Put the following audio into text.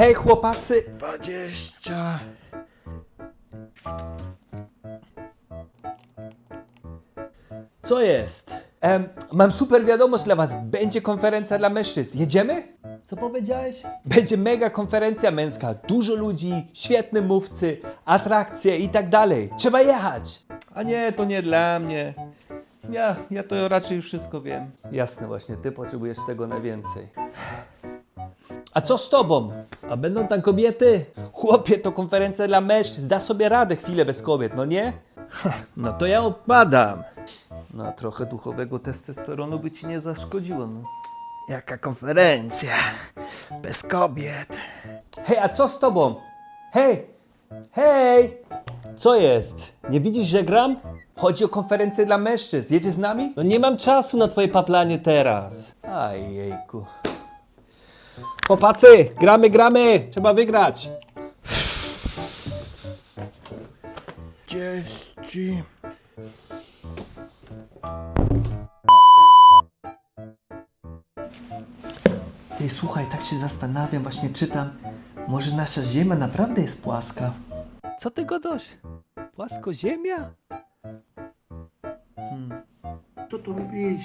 Hej chłopacy! Dwadzieścia. Co jest? Em, mam super wiadomość dla was. Będzie konferencja dla mężczyzn. Jedziemy? Co powiedziałeś? Będzie mega konferencja męska. Dużo ludzi, świetny mówcy, atrakcje i tak dalej. Trzeba jechać. A nie, to nie dla mnie. Ja, ja to raczej już wszystko wiem. Jasne właśnie, ty potrzebujesz tego najwięcej. A co z tobą? A będą tam kobiety? Chłopie, to konferencja dla mężczyzn. Da sobie radę chwilę bez kobiet, no nie? No to ja odpadam. No, a trochę duchowego testosteronu by ci nie zaszkodziło. No. Jaka konferencja? Bez kobiet. Hej, a co z tobą? Hej! Hej! Co jest? Nie widzisz, że gram? Chodzi o konferencję dla mężczyzn. Jedzie z nami? No nie mam czasu na twoje paplanie teraz. Aj, jejku. Chłopacy, gramy, gramy! Trzeba wygrać. Dzieści. Ej, słuchaj, tak się zastanawiam, właśnie czytam. Może nasza Ziemia naprawdę jest płaska? Co ty godoś? Płaskoziemia? Co tu robisz?